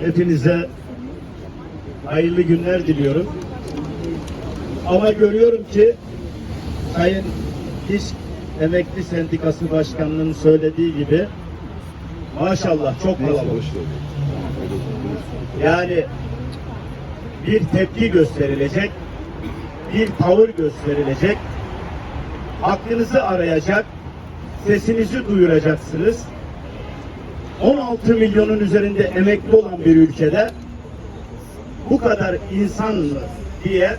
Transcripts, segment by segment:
Hepinize hayırlı günler diliyorum. Ama görüyorum ki Sayın İş Emekli Sendikası Başkanı'nın söylediği gibi maşallah çok kalabalık. Yani bir tepki gösterilecek, bir tavır gösterilecek, hakkınızı arayacak, sesinizi duyuracaksınız. 16 milyonun üzerinde emekli olan bir ülkede bu kadar insan diye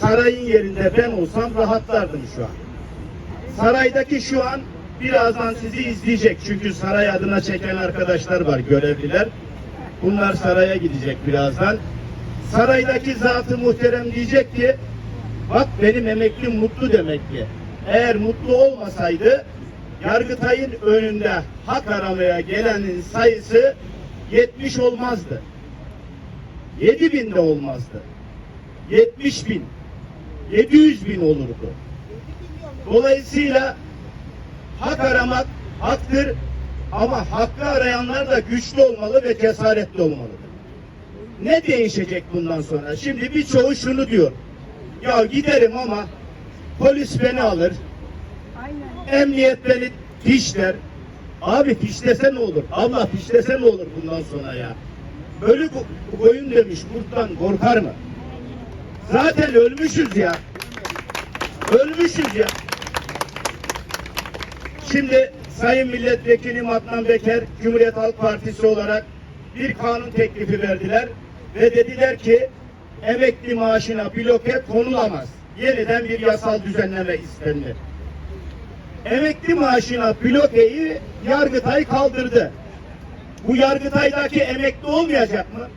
sarayın yerinde ben olsam rahatlardım şu an. Saraydaki şu an birazdan sizi izleyecek. Çünkü saray adına çeken arkadaşlar var, görevliler. Bunlar saraya gidecek birazdan. Saraydaki zatı muhterem diyecek ki bak benim emeklim mutlu demek ki. Eğer mutlu olmasaydı Yargıtay'ın önünde hak aramaya gelenin sayısı 70 olmazdı. 7 bin de olmazdı. 70 bin, 700 bin olurdu. Dolayısıyla hak aramak haktır ama hakkı arayanlar da güçlü olmalı ve cesaretli olmalıdır. Ne değişecek bundan sonra? Şimdi birçoğu şunu diyor. Ya giderim ama polis beni alır, emniyet beni fişler. Abi fişlese ne olur? Allah fişlese ne olur bundan sonra ya? Ölü ko- koyun demiş kurttan korkar mı? Zaten ölmüşüz ya. Ölmüşüz ya. Şimdi Sayın Milletvekilim Adnan Beker Cumhuriyet Halk Partisi olarak bir kanun teklifi verdiler ve dediler ki emekli maaşına bloke konulamaz. Yeniden bir yasal düzenleme istenir. Emekli maaşına blokeyi Yargıtay kaldırdı. Bu Yargıtay'daki emekli olmayacak mı?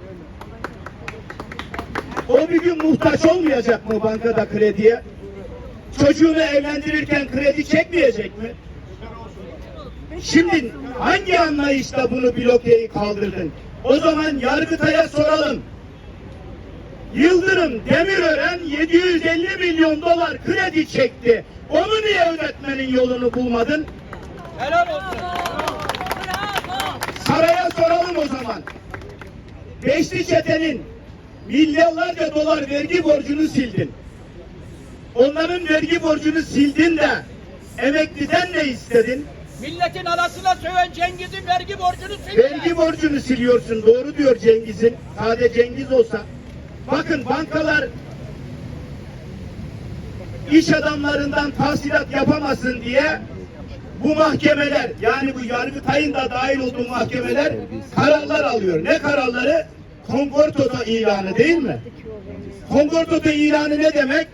O bir gün muhtaç olmayacak mı bankada krediye? Çocuğunu evlendirirken kredi çekmeyecek mi? Şimdi hangi anlayışla bunu blokeyi kaldırdın? O zaman Yargıtay'a soralım. Yıldırım Demirören 750 milyon dolar kredi çekti. Onu niye ödetmenin yolunu bulmadın? Helal olsun. Saraya soralım o zaman. Beşli çetenin milyarlarca dolar vergi borcunu sildin. Onların vergi borcunu sildin de emekliden ne istedin? Milletin arasına söven Cengiz'in vergi borcunu sildi. Vergi borcunu siliyorsun. Doğru diyor Cengiz'in. Sadece Cengiz olsa. Bakın bankalar iş adamlarından tahsilat yapamasın diye bu mahkemeler yani bu Yargıtay'ın da dahil olduğu mahkemeler kararlar alıyor. Ne kararları? Kongortoda ilanı değil mi? Kongortoda ilanı ne demek?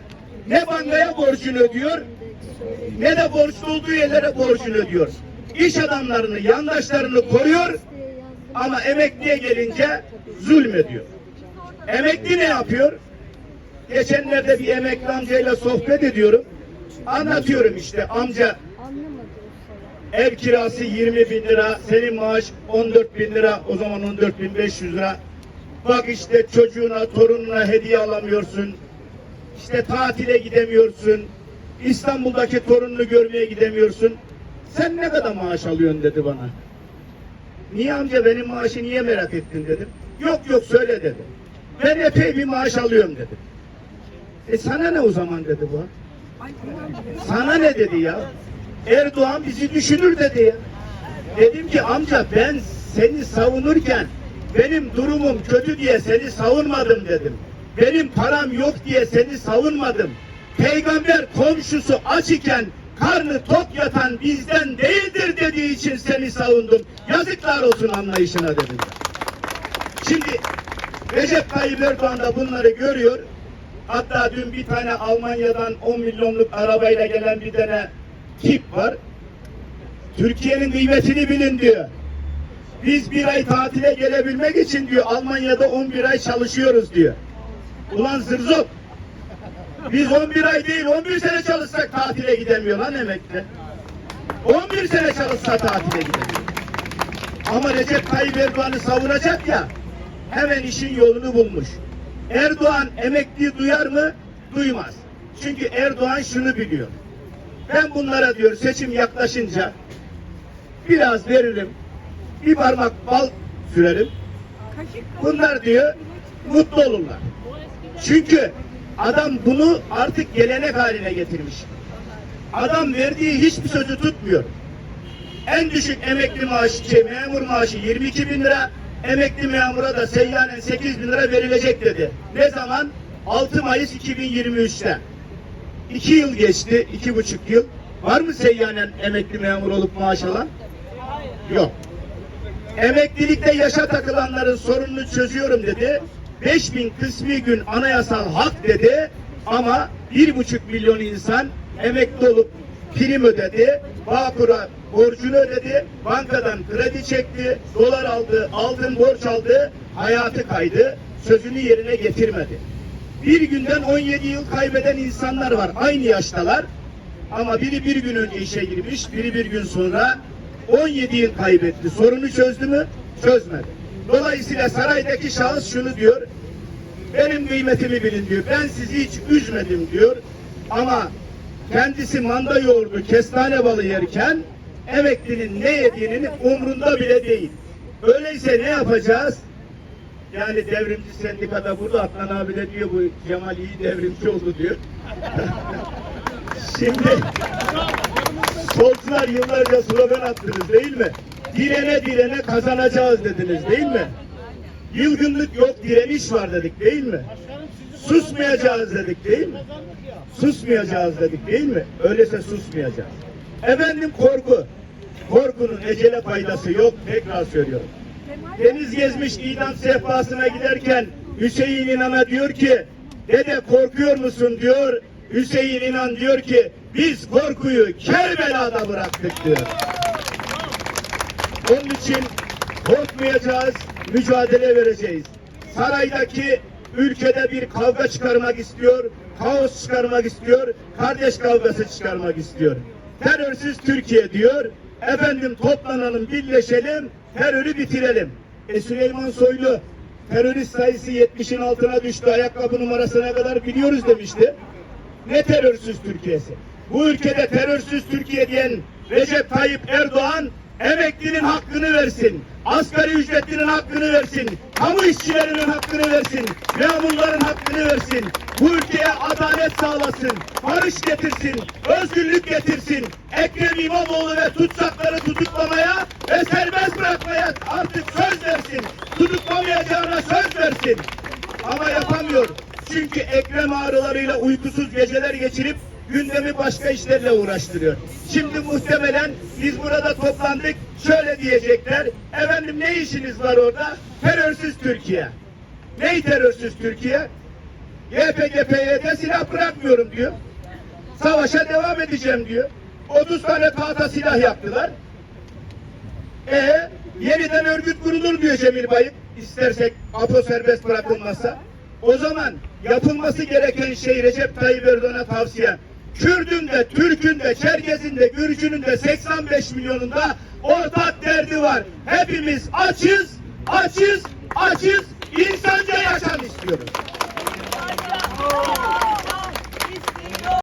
Ne bankaya borcunu ödüyor ne de borçlu olduğu yerlere borcunu ödüyor. İş adamlarını, yandaşlarını koruyor ama emekliye gelince zulmediyor. Emekli ne yapıyor? Geçenlerde bir emekli amcayla sohbet ediyorum. Anlatıyorum işte amca ev kirası 20 bin lira, senin maaş 14 bin lira, o zaman 14 bin 500 lira. Bak işte çocuğuna, torununa hediye alamıyorsun. İşte tatile gidemiyorsun. İstanbul'daki torununu görmeye gidemiyorsun. Sen ne kadar maaş alıyorsun dedi bana. Niye amca benim maaşı niye merak ettin dedim. Yok yok söyle dedi. Ben epey bir maaş alıyorum dedi. E sana ne o zaman dedi bu? Sana ne dedi ya? Erdoğan bizi düşünür dedi ya. Dedim ki amca ben seni savunurken benim durumum kötü diye seni savunmadım dedim. Benim param yok diye seni savunmadım. Peygamber komşusu aç iken karnı tok yatan bizden değildir dediği için seni savundum. Yazıklar olsun anlayışına dedim. Şimdi Recep Tayyip Erdoğan da bunları görüyor. Hatta dün bir tane Almanya'dan 10 milyonluk arabayla gelen bir tane tip var. Türkiye'nin kıymetini bilin diyor. Biz bir ay tatile gelebilmek için diyor Almanya'da 11 ay çalışıyoruz diyor. Ulan zırzop. Biz 11 ay değil 11 sene çalışsak tatile gidemiyor lan emekli. 11 sene çalışsa tatile gidemiyor. Ama Recep Tayyip Erdoğan'ı savunacak ya hemen işin yolunu bulmuş. Erdoğan emekli duyar mı? Duymaz. Çünkü Erdoğan şunu biliyor. Ben bunlara diyor seçim yaklaşınca biraz veririm. Bir parmak bal sürerim. Bunlar diyor mutlu olurlar. Çünkü adam bunu artık gelenek haline getirmiş. Adam verdiği hiçbir sözü tutmuyor. En düşük emekli maaşı, şey, memur maaşı 22 bin lira, emekli memura da seyyanen 8 bin lira verilecek dedi. Ne zaman? 6 Mayıs 2023'te. 2 yıl geçti, iki buçuk yıl. Var mı seyyanen emekli memur olup maaş alan? Yok. Emeklilikte yaşa takılanların sorununu çözüyorum dedi. 5000 kısmi gün anayasal hak dedi ama bir buçuk milyon insan emekli olup prim ödedi, Bağkur'a borcunu ödedi, bankadan kredi çekti, dolar aldı, aldın borç aldı, hayatı kaydı, sözünü yerine getirmedi. Bir günden 17 yıl kaybeden insanlar var, aynı yaştalar ama biri bir gün önce işe girmiş, biri bir gün sonra 17 yıl kaybetti. Sorunu çözdü mü? Çözmedi. Dolayısıyla saraydaki şahıs şunu diyor, benim kıymetimi bilin diyor. Ben sizi hiç üzmedim diyor. Ama kendisi manda yoğurdu, kestane balı yerken emeklinin ne yediğinin umrunda bile değil. Öyleyse ne yapacağız? Yani devrimci sendikada burada Atlan abi de diyor bu Cemal iyi devrimci oldu diyor. Şimdi solcular yıllarca slogan attınız değil mi? Direne direne kazanacağız dediniz değil mi? Yılgınlık yok direniş var dedik değil mi? Susmayacağız dedik değil mi? Susmayacağız dedik değil mi? Öyleyse susmayacağız. Efendim korku. Korkunun ecele faydası yok. Tekrar söylüyorum. Deniz gezmiş idam sehpasına giderken Hüseyin İnan'a diyor ki dede korkuyor musun diyor. Hüseyin İnan diyor ki biz korkuyu Kerbela'da bıraktık diyor. Onun için korkmayacağız, mücadele vereceğiz. Saraydaki ülkede bir kavga çıkarmak istiyor, kaos çıkarmak istiyor, kardeş kavgası çıkarmak istiyor. Terörsüz Türkiye diyor, efendim toplanalım, birleşelim, terörü bitirelim. E Süleyman Soylu terörist sayısı 70'in altına düştü, ayakkabı numarasına kadar biliyoruz demişti. Ne terörsüz Türkiye'si? Bu ülkede terörsüz Türkiye diyen Recep Tayyip Erdoğan emeklinin hakkını versin. Asgari ücretlinin hakkını versin. Kamu işçilerinin hakkını versin. Memurların hakkını versin. Bu ülkeye adalet sağlasın. Barış getirsin. Özgürlük getirsin. Ekrem İmamoğlu ve tutsakları tutuklamaya ve serbest bırakmaya artık söz versin. Tutuklamayacağına söz versin. Ama yapamıyor. Çünkü ekrem ağrılarıyla uykusuz geceler geçirip gündemi başka işlerle uğraştırıyor. Şimdi muhtemelen biz burada toplandık şöyle diyecekler. Efendim ne işiniz var orada? Terörsüz Türkiye. Ney terörsüz Türkiye? YPG, PYD silah bırakmıyorum diyor. Savaşa devam edeceğim diyor. 30 tane tahta silah yaptılar. E yeniden örgüt kurulur diyor Cemil Bayık. İstersek APO serbest bırakılmazsa. O zaman yapılması gereken şey Recep Tayyip Erdoğan'a tavsiye. Kürdün de, Türk'ün de, Çerkez'in de, Gürcü'nün de 85 milyonunda ortak derdi var. Hepimiz açız, açız, açız, insanca yaşam istiyoruz.